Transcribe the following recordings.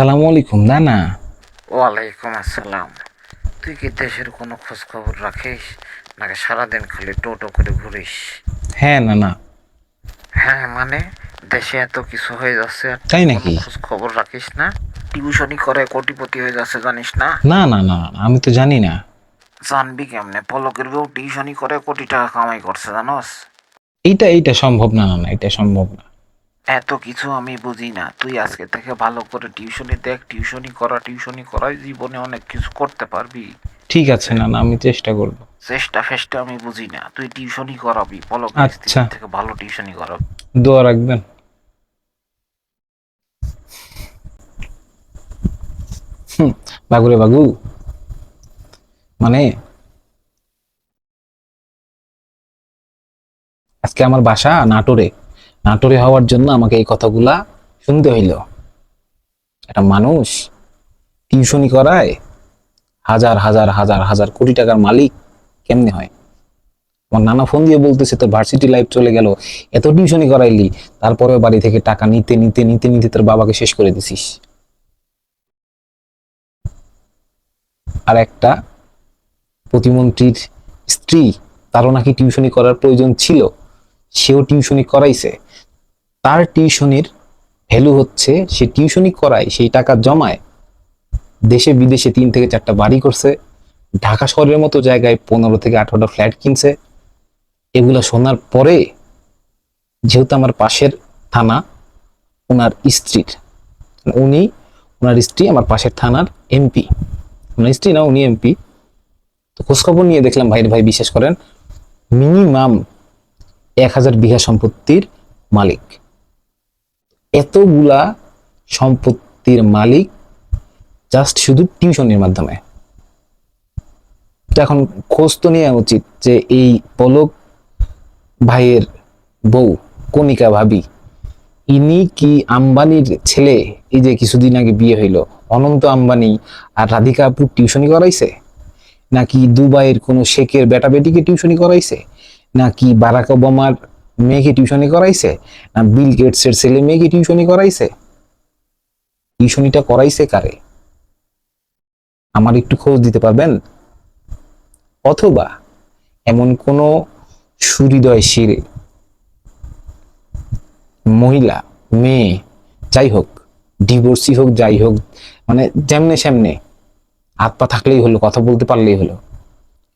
আসসালামু আলাইকুম না না ওয়ালাইকুম আসসালাম। তুই কি দেশের কোনো খোঁজ খবর রাখিস নাকি সারাদিন খালি টোটো করে ঘুরিস? হ্যাঁ না না হ্যাঁ মানে দেশে এত কিছু হয়ে যাচ্ছে আর তাই নাকি? খোঁজ খবর রাখিস না? টিউশনই করে কোটিপতি হয়ে যাচ্ছে জানিস না? না না না আমি তো জানি না। জানবি কেমনে? পলকের বউ টিউশনই করে কোটি টাকা কামাই করছে জানোস? এইটা এইটা সম্ভব না না না এটা সম্ভব না। এত কিছু আমি বুঝি না। তুই আজকে থেকে ভালো করে টিউশনি দেখ টিউশনি করা টিউশনি করাই জীবনে অনেক কিছু করতে পারবি। ঠিক আছে না না আমি চেষ্টা করব। চেষ্টা ফেষ্টা আমি বুঝি না। তুই টিউশনি করাবি বলো আচ্ছা। থেকে ভালো টিউশনি করাবি। দোয়া রাখবেন। বাগুরে বাগু মানে? আজকে আমার বাসা নাটোরে। নাটোরে হওয়ার জন্য আমাকে এই কথাগুলা শুনতে হইল। একটা মানুষ টিউশনি করায় হাজার হাজার হাজার হাজার কোটি টাকার মালিক কেমনে হয়? আমার নানা ফোন দিয়ে বলতেছে, তোর ভার্সিটি লাইফ চলে গেল, এত টিউশনি করাইলি তারপরে বাড়ি থেকে টাকা নিতে নিতে নিতে নিতে তোর বাবাকে শেষ করে দিছিস। আর একটা প্রতিমন্ত্রীর স্ত্রী, তারও নাকি টিউশনি করার প্রয়োজন ছিল, সেও টিউশনি করাইছে। তার টিউশনির ভ্যালু হচ্ছে সে টিউশনি করায়, সেই টাকা জমায়, দেশে বিদেশে তিন থেকে চারটা বাড়ি করছে, ঢাকা শহরের মতো জায়গায় পনেরো থেকে আঠারোটা ফ্ল্যাট কিনছে। এগুলো শোনার পরে যেহেতু আমার পাশের থানা, ওনার স্ত্রীর, উনি, ওনার স্ত্রী আমার পাশের থানার এমপি ওনার স্ত্রী না, উনি এমপি তো খোঁজখবর নিয়ে দেখলাম, ভাইয়ের ভাই বিশ্বাস করেন, মিনিমাম এক হাজার বিঘা সম্পত্তির মালিক। এতগুলা সম্পত্তির মালিক জাস্ট শুধু টিউশনের মাধ্যমে। এখন খোঁজ তো নেওয়া উচিত যে এই পলক ভাইয়ের বউ, কণিকা ভাবি, ইনি কি আম্বানির ছেলে? এই যে কিছুদিন আগে বিয়ে হইল, অনন্ত আম্বানি আর রাধিকা আপু টিউশনি করাইছে? নাকি দুবাইয়ের কোনো শেখের বেটা বেটিকে টিউশনি করাইছে? নাকি বারাক ওবামার মেয়েকে টিউশনি করাইছে না বিল গেটসের ছেলে মেয়েকে টিউশনি করাইছে? টিউশনিটা করাইছে কারে? আমার একটু খোঁজ দিতে পারবেন? অথবা এমন কোনো সুহৃদয়শীল মহিলা, মেয়ে, যাই হোক ডিভোর্সি হোক, যাই হোক মানে যেমনে সেমনে হাত পা থাকলেই হলো, কথা বলতে পারলেই হলো,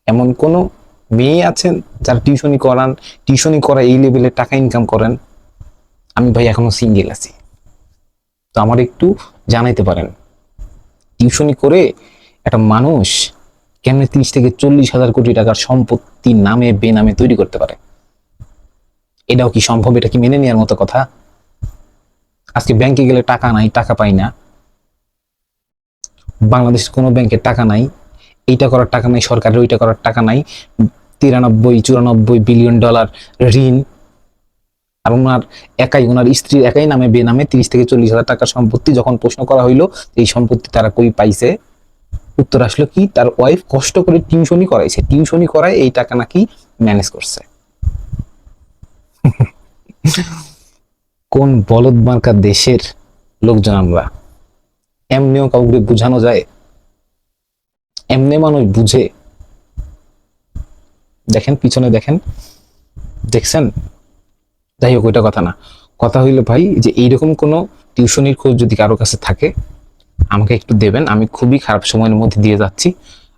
এমন কোনো মেয়ে আছেন, যারা টিউশনি করান টিউশনি করা এই লেভেলে টাকা ইনকাম করেন, আমি ভাই এখনও সিঙ্গেল আছি। তো আমার একটু জানাইতে পারেন টিউশনি করে একটা মানুষ কেমনে তিরিশ থেকে চল্লিশ হাজার কোটি টাকার সম্পত্তি নামে, বেনামে তৈরি করতে পারে? এটাও কি সম্ভব? এটা কি মেনে নেওয়ার মতো কথা? আজকে ব্যাংকে গেলে টাকা নাই, টাকা পাই না। বাংলাদেশের কোনো ব্যাংকে টাকা নাই এইটা করার টাকা নাই, সরকারের ওইটা করার টাকা নাই। তিরানব্বই, চুরানব্বই বিলিয়ন ডলার ঋণ। আর ওনার একাই, ওনার স্ত্রীর একাই নামে, বেনামে তিরিশ থেকে চল্লিশ হাজার টাকার সম্পত্তি যখন প্রশ্ন করা হইল, এই সম্পত্তি তারা কই পাইছে? উত্তর আসলো কি, তার ওয়াইফ কষ্ট করে টিউশনই করাইছে। টিউশনই করায় এই টাকা নাকি ম্যানেজ করছে। কোন বলদ মার্কা দেশের লোকজন আমরা? এমনিও কাউকে বোঝানো যায়? এমনি মানুষ বুঝে। দেখেন, পিছনে দেখেন। দেখছেন? যাই হোক, ওইটা কথা না। কথা হইল ভাই, যে এইরকম কোনো টিউশনির খোঁজ যদি কারও কাছে থাকে, আমাকে একটু দেবেন। আমি খুবই খারাপ সময়ের মধ্যে দিয়ে যাচ্ছি।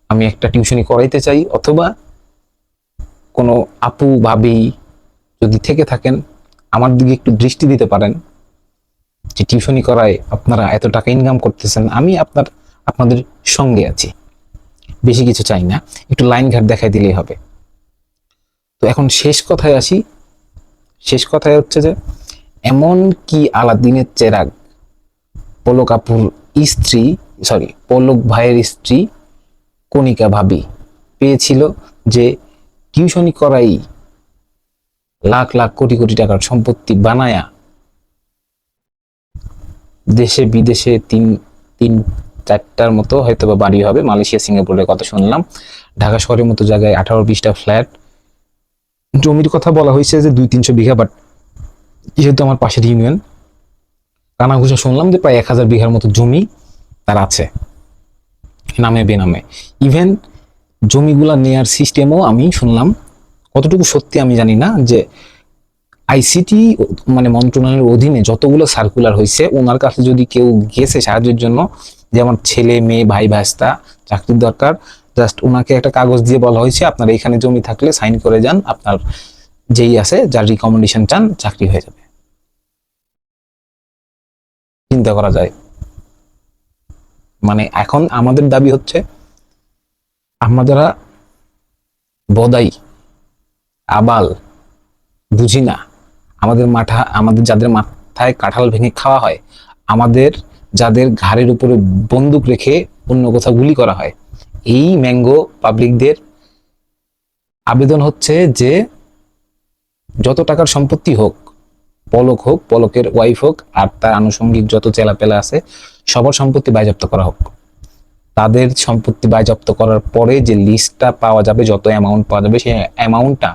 আমি একটা টিউশনি করাইতে চাই, অথবা কোনো আপু, ভাবি যদি থেকে থাকেন, আমার দিকে একটু দৃষ্টি দিতে পারেন, যে টিউশনি করায় আপনারা এত টাকা ইনকাম করতেছেন, আমি আপনার, আপনাদের সঙ্গে আছি। বেশি কিছু চাই না, একটু লাইন ঘাট দেখাই দিলেই হবে। তো এখন শেষ কথায় আসি। শেষ কথায় হচ্ছে যে, এমন কি আলাদিনের চেরাগ পলক আপুর স্ত্রী সরি পলক ভাইয়ের স্ত্রী কণিকা ভাবি পেয়েছিল যে টিউশনি করাই লাখ লাখ কোটি কোটি টাকার সম্পত্তি বানায়া দেশে বিদেশে তিন তিন চারটার মতো হয়তো বা বাড়ি হবে, মালয়েশিয়া, সিঙ্গাপুরের কথা শুনলাম। ঢাকা শহরের মতো জায়গায় আঠারো বিশটা ফ্ল্যাট। জমির কথা বলা হয়েছে যে দুই তিনশো বিঘা বাট যেহেতু আমার পাশের ইউনিয়ন, কানাঘুষা শুনলাম যে প্রায় এক হাজার বিঘার মতো জমি তার আছে, নামে বেনামে। ইভেন জমিগুলা নেয়ার সিস্টেমও আমি শুনলাম, কতটুকু সত্যি আমি জানি না, যে আইসিটি মানে মন্ত্রণালয়ের অধীনে যতগুলো সার্কুলার হয়েছে ওনার কাছে যদি কেউ গেছে সাহায্যের জন্য যে আমার ছেলে, মেয়ে, ভাই, ভাস্তা, চাকরির দরকার। জাস্ট ওনাকে একটা কাগজ দিয়ে বলা হয়েছে, আপনার এখানে জমি থাকলে সাইন করে যান, আপনার যেই আছে, যার রিকমেন্ডেশন চান, চাকরি হয়ে যাবে। চিন্তা করা যায়। মানে এখন আমাদের দাবি হচ্ছে, আমরা বদাই, আবাল বুঝি না আমাদের মাথা আমাদের যাদের মাথায় কাঁঠাল ভেঙে খাওয়া হয়, আমাদের যাদের ঘাড়ের উপরে বন্দুক রেখে অন্য কোথাও গুলি করা হয়। এই ম্যাঙ্গো পাবলিকদের আবেদন হচ্ছে যে, যত টাকার সম্পত্তি হোক, পলক হোক, পলকের ওয়াইফ হোক, আর তার আনুষঙ্গিক যত চেলাপেলা আছে, সবার সম্পত্তি বাজেয়াপ্ত করা হোক। তাদের সম্পত্তি বাজেয়াপ্ত করার পরে যে লিস্টটা পাওয়া যাবে, যত অ্যামাউন্ট পাওয়া যাবে, সেই অ্যামাউন্টটা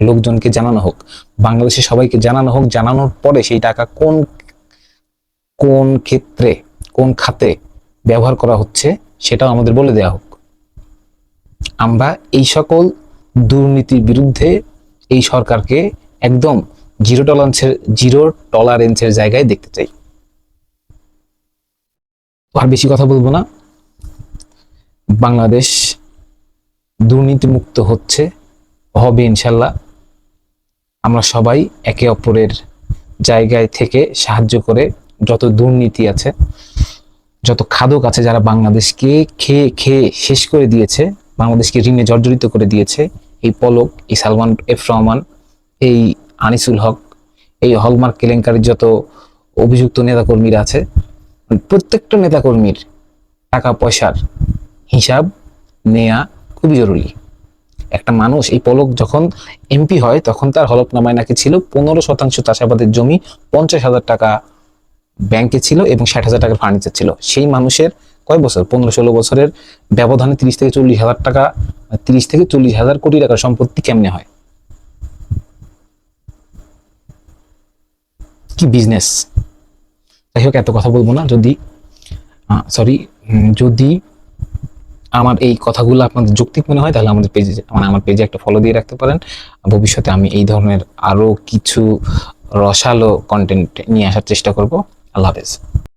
লোকজনকে জানানো হোক বাংলাদেশে সবাইকে জানানো হোক, জানানোর পরে সেই টাকা কোন কোন ক্ষেত্রে, কোন খাতে ব্যবহার করা হচ্ছে সেটাও আমাদের বলে দেওয়া হোক। আমরা এই সকল দুর্নীতির বিরুদ্ধে এই সরকারকে একদম জিরো টলারেন্সের জিরো টলারেন্সের জায়গায় দেখতে চাই। আর বেশি কথা বলব না। বাংলাদেশ দুর্নীতিমুক্ত হচ্ছে, হবে ইনশাল্লাহ। আমরা সবাই একে অপরের জায়গায় থেকে সাহায্য করে যত দুর্নীতি আছে, যত খাদক আছে যারা বাংলাদেশকে খেয়ে খেয়ে শেষ করে দিয়েছে, বাংলাদেশকে ঋণে জর্জরিত করে দিয়েছে, এই পলক, এই সালমান এফ রহমান, এই আনিসুল হক, এই হলমার্ক কেলেঙ্কারির যত অভিযুক্ত নেতাকর্মীরা আছে প্রত্যেকটা নেতাকর্মীর টাকা পয়সার হিসাব নেয়া খুবই জরুরি। একটা মানুষ এই পলক যখন এমপি হয়, তখন তার হলফনামায় নাকি ছিল পনেরো শতাংশ চাষাবাদের জমি, পঞ্চাশ হাজার টাকা ব্যাংকে ছিল এবং ষাট হাজার টাকার ফার্নিচার ছিল। সেই মানুষের কয় বছর? পনেরো ষোলো বছরের ব্যবধানে তিরিশ থেকে চল্লিশ হাজার টাকা, তিরিশ থেকে চল্লিশ হাজার কোটি টাকার সম্পত্তি কেমনে হয়? কি বিজনেস যাই হোক, এত কথা বলব না। যদি সরি যদি আমার এই কথাগুলো আপনাদের যৌক্তিক মনে হয়, তাহলে আমাদের পেজে মানে আমার পেজে একটা ফলো দিয়ে রাখতে পারেন। ভবিষ্যতে আমি এই ধরনের আরও কিছু রসালো কন্টেন্ট নিয়ে আসার চেষ্টা করব। আল্লাহ হাফেজ